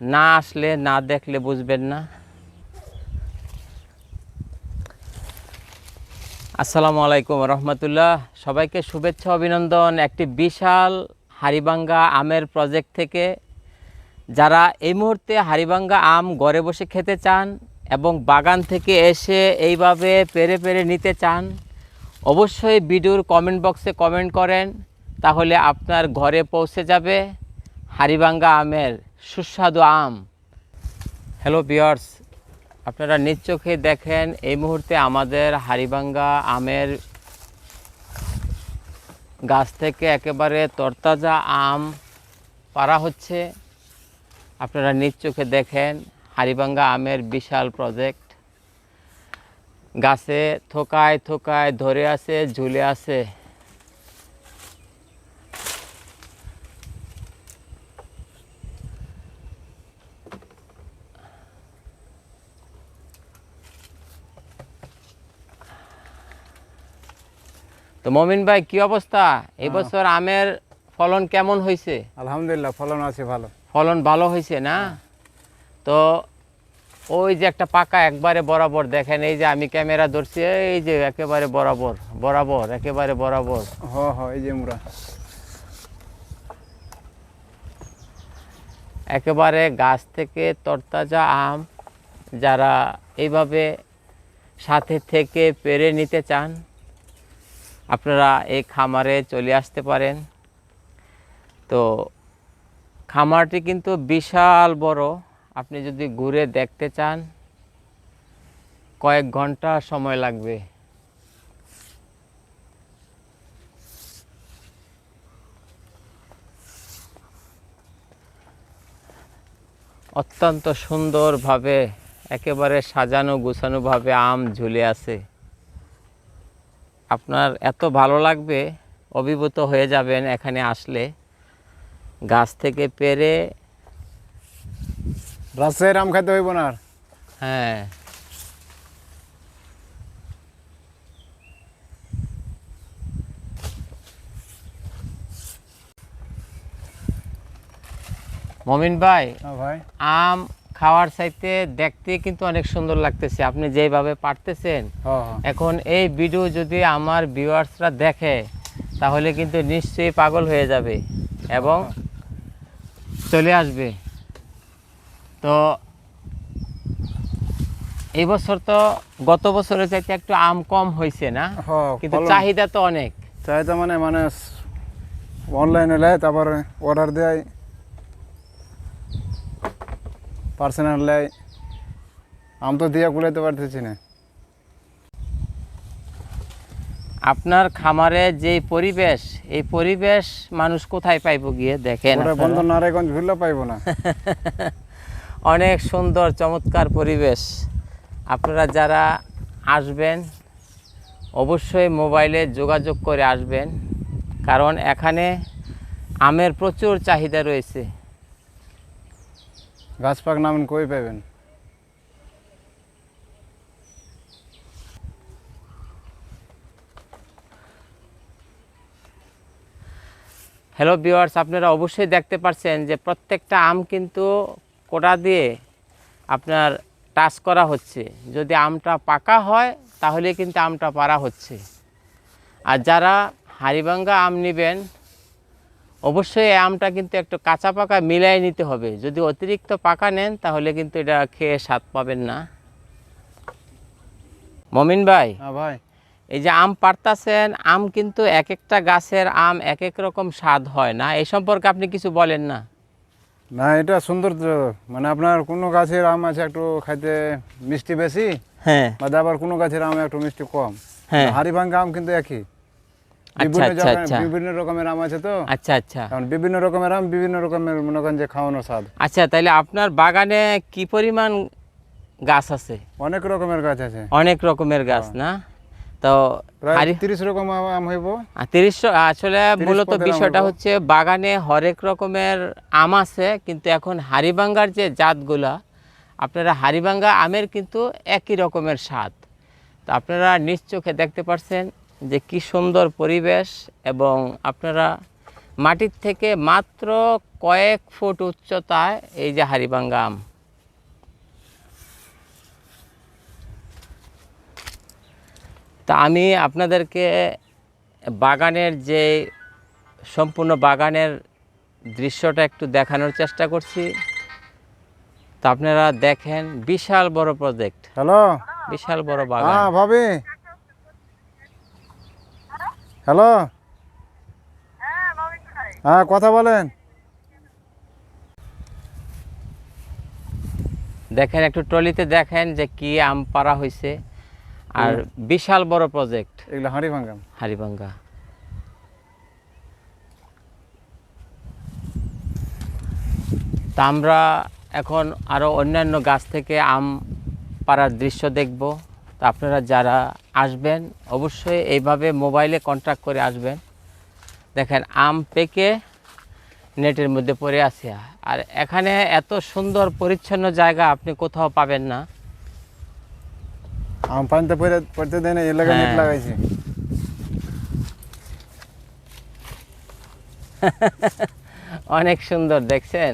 না আসলে না দেখলে বুঝবেন না। আসসালামু আলাইকুম রহমতুল্লাহ। সবাইকে শুভেচ্ছা, অভিনন্দন। একটি বিশাল হারিবাঙ্গা আমের প্রজেক্ট থেকে। যারা এই মুহূর্তে হারিবাঙ্গা আম ঘরে বসে খেতে চান এবং বাগান থেকে এসে এইভাবে পেরে পেরে নিতে চান, অবশ্যই ভিডিওর কমেন্ট বক্সে কমেন্ট করেন, তাহলে আপনার ঘরে পৌঁছে যাবে হারিবাঙ্গা আমের সুস্বাদু আম। হ্যালো বিয়ার্স আপনারা নিজ চোখে দেখেন এই মুহূর্তে আমাদের হারিবাঙ্গা আমের গাছ থেকে একেবারে তরতাজা আম পারা হচ্ছে। আপনারা নিজ চোখে দেখেন হারিবাঙ্গা আমের বিশাল প্রজেক্ট গাছে থোকায় থোকায় ধরে আছে, ঝুলে আছে। তো মমিন ভাই কি অবস্থা? এই বছর আমের ফলন কেমন হয়েছে? আলহামদুলিল্লাহ ফলন আছে ভালো। ফলন ভালো হয়েছে না? তো ওই যে একটা পাকা একবারে বরাবর দেখেন এই যে আমি ক্যামেরা ধরছি এই যে একেবারে বরাবর বরাবর একেবারে বরাবর। হ হ এই যে মুরা একেবারে গাছ থেকে তরতাজা আম যারা এইভাবে সাথে থেকে পেরে নিতে চান আপনারা এই খামারে চলে আসতে পারেন। তো খামারটি কিন্তু বিশাল বড়। আপনি যদি ঘুরে দেখতে চান, কয়েক ঘণ্টা সময় লাগবে। অত্যন্ত সুন্দরভাবে, একেবারে সাজানো গুছানোভাবে আম ঝুলে আছে। আপনার এত ভালো লাগবে অভিভূত হয়ে যাবেন এখানে আসলে। গাছ থেকে পেরে রাজশাহীর আম খাইতে হইব না হ্যাঁ। মমিন ভাই হ্যাঁ ভাই। আম খাওয়ার চাইতে দেখতে কিন্তু অনেক সুন্দর লাগতেছে। আপনি যেভাবে পারতেছেন এখন এই ভিডিও যদি আমার ভিউয়ার্সরা দেখে তাহলে কিন্তু নিশ্চয়ই পাগল হয়ে যাবে এবং চলে আসবে। তো এই বছর তো গত বছরের চাইতে একটু আম কম হয়েছে না? কিন্তু চাহিদা তো অনেক। চাহিদা মানে মানে অনলাইনে লেয় তারপর অর্ডার দেয়। পার্সোনাল লেয় আম তো দিয়া কুলাইতে পারতেছি না। আপনার খামারে যে পরিবেশ এই পরিবেশ মানুষ কোথায় পাইবো গিয়ে দেখেন বন্ধ নারায়ণগঞ্জ ঘুরলে পাইব না। অনেক সুন্দর চমৎকার পরিবেশ। আপনারা যারা আসবেন অবশ্যই মোবাইলে যোগাযোগ করে আসবেন। কারণ এখানে আমের প্রচুর চাহিদা রয়েছে। গাছ পাক নামেন, কই পাইবেন? হ্যালো ভিউয়ার্স আপনারা অবশ্যই দেখতে পাচ্ছেন যে প্রত্যেকটা আম কিন্তু কোটা দিয়ে আপনার টাচ করা হচ্ছে। যদি আমটা পাকা হয়, তাহলে কিন্তু আমটা পারা হচ্ছে। আর যারা হাড়িভাঙ্গা আম নেবেন অবশ্যই আমটা কিন্তু একটু কাঁচা পাকা মিলাই নিতে হবে। যদি অতিরিক্ত পাকা নেন তাহলে কিন্তু এটা খেয়ে স্বাদ পাবেন না। মমিন ভাই হ্যাঁ ভাই। এই যে আম পারতাছেন আম কিন্তু এক একটা গাছের আম এক এক রকম স্বাদ হয় না। এই সম্পর্কে আপনি কিছু বলেন না। না এটা সুন্দর মানে আপনার কোনো গাছের আম আছে একটু খাইতে মিষ্টি বেশি হ্যাঁ। বা আবার কোনো গাছের আম একটু মিষ্টি কম। হ্যাঁ। হাড়ি ভাঙ্গা আম কিন্তু একই। বিভিন্ন আচ্ছা জায়গায় আচ্ছা। বিভিন্ন রকমের আম আছে তো। আচ্ছা আচ্ছা। বিভিন্ন রকমের আম বিভিন্ন রকমের মনে করেন যে খাওয়ানো স্বাদ। আচ্ছা তাহলে আপনার বাগানে কি পরিমাণ গাছ আছে? অনেক রকমের গাছ আছে। অনেক রকমের গাছ না? তো তিরিশ রকম আম হইব। তিরিশ আসলে মূলত বিষয়টা হচ্ছে বাগানে হরেক রকমের আম আছে কিন্তু এখন হাড়িভাঙ্গার যে জাতগুলা আপনারা হারিবাঙ্গা আমের কিন্তু একই রকমের স্বাদ। তো আপনারা নিজ চোখে দেখতে পাচ্ছেন যে কি সুন্দর পরিবেশ এবং আপনারা মাটির থেকে মাত্র কয়েক ফুট উচ্চতায় এই যে হারিবাঙ্গা আম। তা আমি আপনাদেরকে বাগানের যে সম্পূর্ণ বাগানের দৃশ্যটা একটু দেখানোর চেষ্টা করছি। তা আপনারা দেখেন বিশাল বড় প্রজেক্ট হ্যালো? বিশাল বড় বাগান। হ্যাঁ ভাবি। হ্যালো? হ্যাঁ কথা বলেন। দেখেন একটু ট্রলিতে দেখেন যে কি আম পাড়া হয়েছে আর বিশাল বড় প্রজেক্ট এগুলো হাঁড়ি ভাঙ্গাম হারিবাঙ্গা তা আমরা এখন আরও অন্যান্য গাছ থেকে আম পাড়ার দৃশ্য দেখব। তা আপনারা যারা আসবেন অবশ্যই এইভাবে মোবাইলে কন্ট্যাক্ট করে আসবেন। দেখেন আম পেকে নেটের মধ্যে পড়ে আছে। আর এখানে এত সুন্দর পরিচ্ছন্ন জায়গা আপনি কোথাও পাবেন না। আম পানিতে পড়ে পড়তে দেয় না এর লাগে নেট হ্যাঁ। অনেক সুন্দর দেখছেন?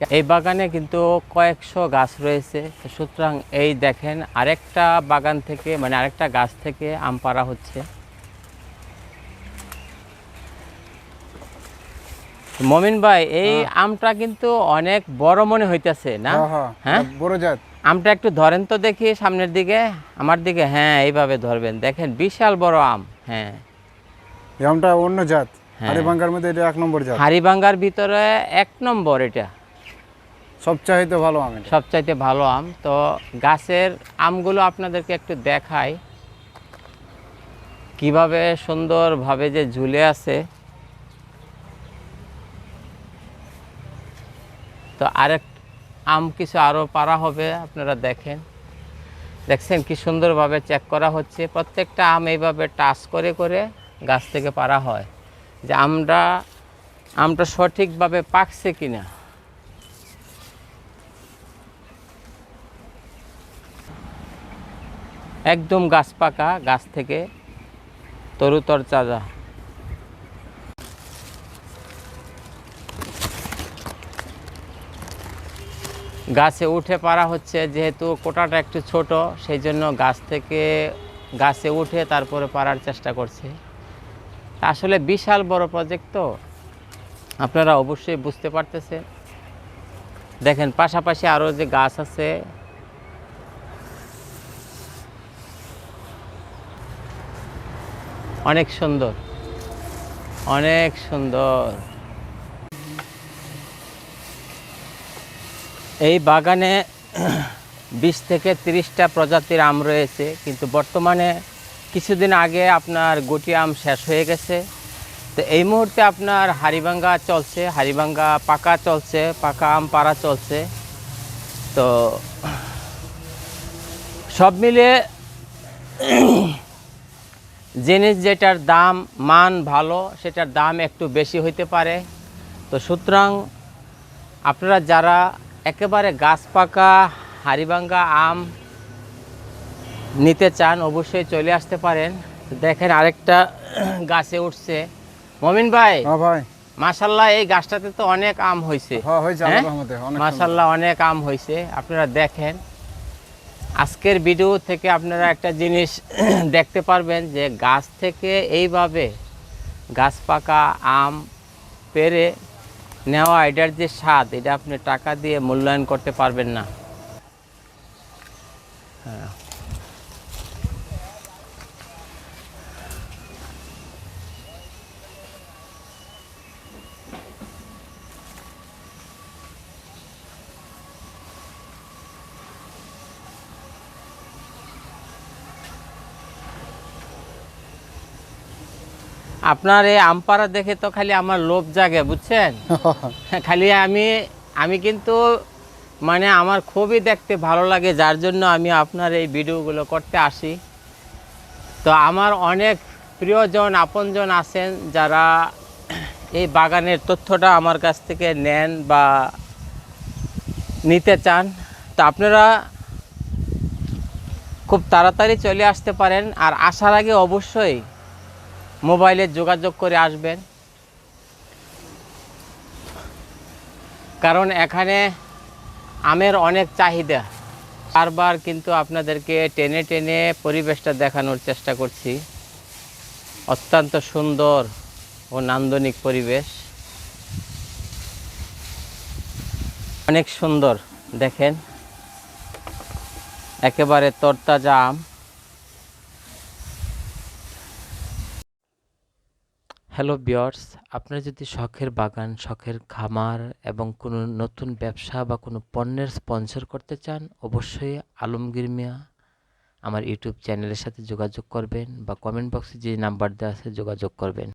এই বাগানে কিন্তু কয়েকশো গাছ রয়েছে। সুতরাং এই দেখেন আরেকটা বাগান থেকে মানে আরেকটা গাছ থেকে আম পাড়া হচ্ছে। মমিন ভাই এই আমটা কিন্তু অনেক বড় মনে হইতেছে না? হ্যাঁ হ্যাঁ হ্যাঁ? বড় জাত। আমটা একটু ধরেন তো দেখি সামনের দিকে। আমার দিকে হ্যাঁ এইভাবে ধরবেন। দেখেন বিশাল বড় আম হ্যাঁ। এই আমটা অন্য জাত। হ্যাঁ। হাঁড়ি ভাঙ্গার মধ্যে এটা এক নম্বর জাত। হাড়িভাঙ্গার ভিতরে এক নম্বর এটা। সব চাইতে ভালো আম সবচাইতে ভালো আম। তো গাছের আমগুলো আপনাদেরকে একটু দেখাই। কীভাবে সুন্দরভাবে যে ঝুলে আছে। তো আরেক আম কিছু আরও পারা হবে, আপনারা দেখেন। দেখছেন কি সুন্দরভাবে চেক করা হচ্ছে। প্রত্যেকটা আম এইভাবে টাচ করে করে গাছ থেকে পারা হয়। যে আমরা আমটা সঠিকভাবে পাকছে কিনা। একদম গাছ পাকা, গাছ থেকে তরুতর চাজা গাছে উঠে পারা হচ্ছে, যেহেতু কোটাটা একটু ছোট, সেই জন্য গাছ থেকে গাছে উঠে তারপরে পারার চেষ্টা করছে। আসলে বিশাল বড় প্রজেক্ট তো, আপনারা অবশ্যই বুঝতে পারতেছেন। দেখেন, পাশাপাশি আরও যে গাছ আছে অনেক সুন্দর। অনেক সুন্দর। এই বাগানে বিশ থেকে তিরিশটা প্রজাতির আম রয়েছে, কিন্তু বর্তমানে কিছুদিন আগে আপনার গুটি আম শেষ হয়ে গেছে। তো এই মুহূর্তে আপনার হারিভাঙ্গা চলছে হারিভাঙ্গা পাকা চলছে, পাকা আম পাড়া চলছে। তো সব মিলিয়ে জিনিস যেটার দাম মান ভালো সেটার দাম একটু বেশি হইতে পারে। তো সুতরাং আপনারা যারা একেবারে গাছ পাকা হাড়িভাঙ্গা আম নিতে চান অবশ্যই চলে আসতে পারেন। দেখেন আরেকটা গাছে উঠছে। মমিন ভাই হ্যাঁ ভাই। মাসাল্লাহ এই গাছটাতে তো অনেক আম হয়েছে হ্যাঁ হ্যাঁ? মাসাল্লাহ অনেক আম হয়েছে আপনারা দেখেন। আজকের ভিডিও থেকে আপনারা একটা জিনিস দেখতে পারবেন যে গাছ থেকে এইভাবে গাছ পাকা আম পেরে নেওয়া এটার যে স্বাদ, এটা আপনি টাকা দিয়ে মূল্যায়ন করতে পারবেন না হ্যাঁ। আপনার এই আমপাড়া দেখে তো খালি আমার লোভ জাগে বুঝছেন? খালি আমি আমি কিন্তু মানে আমার খুবই দেখতে ভালো লাগে যার জন্য আমি আপনার এই ভিডিওগুলো করতে আসি। তো আমার অনেক প্রিয়জন আপনজন আছেন যারা এই বাগানের তথ্যটা আমার কাছ থেকে নেন বা নিতে চান। তো আপনারা খুব তাড়াতাড়ি চলে আসতে পারেন আর আসার আগে অবশ্যই মোবাইলে যোগাযোগ করে আসবেন। কারণ এখানে আমের অনেক চাহিদা। বারবার কিন্তু আপনাদেরকে টেনে টেনে পরিবেশটা দেখানোর চেষ্টা করছি। অত্যন্ত সুন্দর ও নান্দনিক পরিবেশ। অনেক সুন্দর, দেখেন। একেবারে তরতাজা আম। হ্যালো বিয়ার্স আপনার যদি শখের বাগান, শখের খামার এবং কোনো নতুন ব্যবসা বা কোনো পণ্যের স্পন্সর করতে চান, অবশ্যই আলমগীর মিয়া আমার ইউটিউব চ্যানেলের সাথে যোগাযোগ করবেন বা কমেন্ট বক্সে যে নাম্বার দেওয়া আছে যোগাযোগ করবেন।